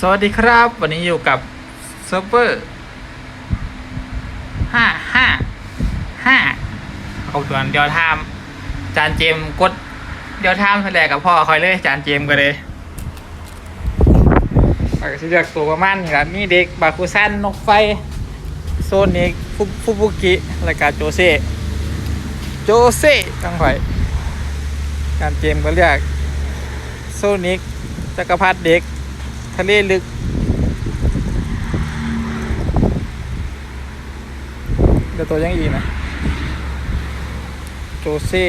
สวัสดีครับ วันนี้อยู่กับเซิร์ฟเวอร์ห้าห้าห้าเอาตัวนเดียวทามจานเจมส์กดเดียวทามแสดงกับพ่อคอยเลยจานเจมส์ก็เลยปากสิเลือกตัวประมาณนี้ละมีเด็กบาคุซันนกไฟ โซนนี้ฟุฟุบุกิรายการโจเซ่โจเซ่ต้องคอยจานเจมส์ก็เรียกโซนิกจักรพรรดิเด็ก ทะเลลึก เดี๋ยวตัวยังอีกนะ โจเซ่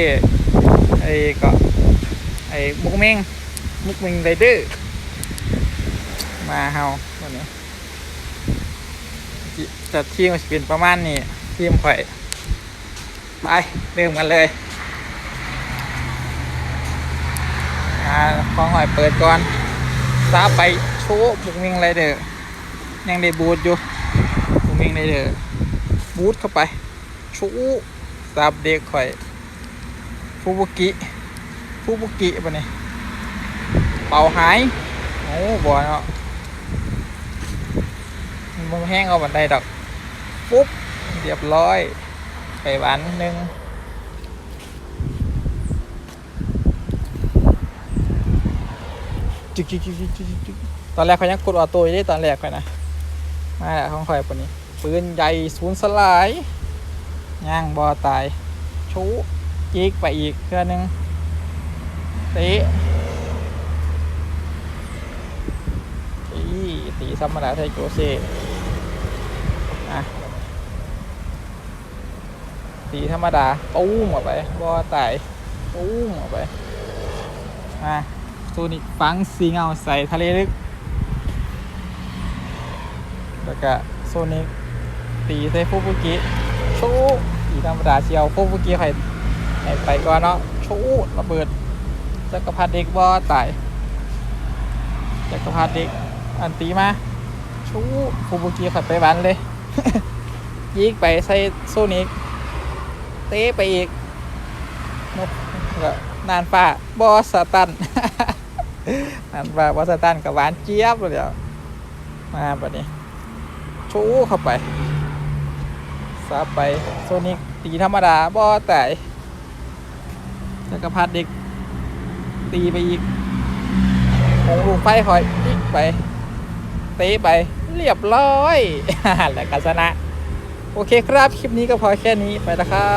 ไอ้ก็ไอ้มุกเมงมุกเมงไรเดอร์มาเฮาวันนี้จิจัดทีมจะเป็นประมาณนี้ทีมข่อย ไปเริ่มกันเลยอ่าของหอยเปิดก่อนซาไป โชว์บุกมิงไรเดอร์ยังได้บูทอยู่บุกมิงไรเดอร์บูทเข้าไปชว์ซาบเด็กข่อยฟูบุกิฟูบุกิปะเนี่ยเป่าหายโอ้บ่เนาะมันแห้งเอาบันไดดอกปุ๊บเรียบร้อยไปหวันหนึ่งจึกจึกจึกจึกจึกจึก ตอนแรกเขายังกดออโต้อยู่ได้ตอนแรกไปนะ มาแล้วของข่อยปนนี้ ปืนใหญ่ศูนย์สลายย่างบอตาย ชูจีกไปอีกเพื่อนึงเตะตีตีธรรมดาไทโกเซ่อะตีธรรมดาตู้มออกไปบอตายตู้มออกไปมาโซนิฟังสีเงาใส่ทะเลลึก แล้วก็โซนิกตีใส่ฟูบุกิชูตีธรรมดาเชียวฟูบุกิใครให้ไปก่อนเนาะชูระเบิดจักรพรรดิเด็กบอตายจักรพรรดิเด็กอันตีมาชูฟูบุกิขัดไปหวันเลยยิกไปใส่โซนิกเตะไปอีกนกก็นานฟ้าบอสตันอันว่าวัสตันกับหวานเจี๊ยบเลยเดี๋ยวมาปะนี้ ชูเข้าไปซาไปโซนิกตีธรรมดาบ่แต่จักรพรรดิเด็กตีไปอีกหงลูกไฟคอยอีกไปเตะไปเรียบร้อยและกัชนะ โอเคครับ คลิปนี้ก็พอแค่นี้ไปแล้วครับ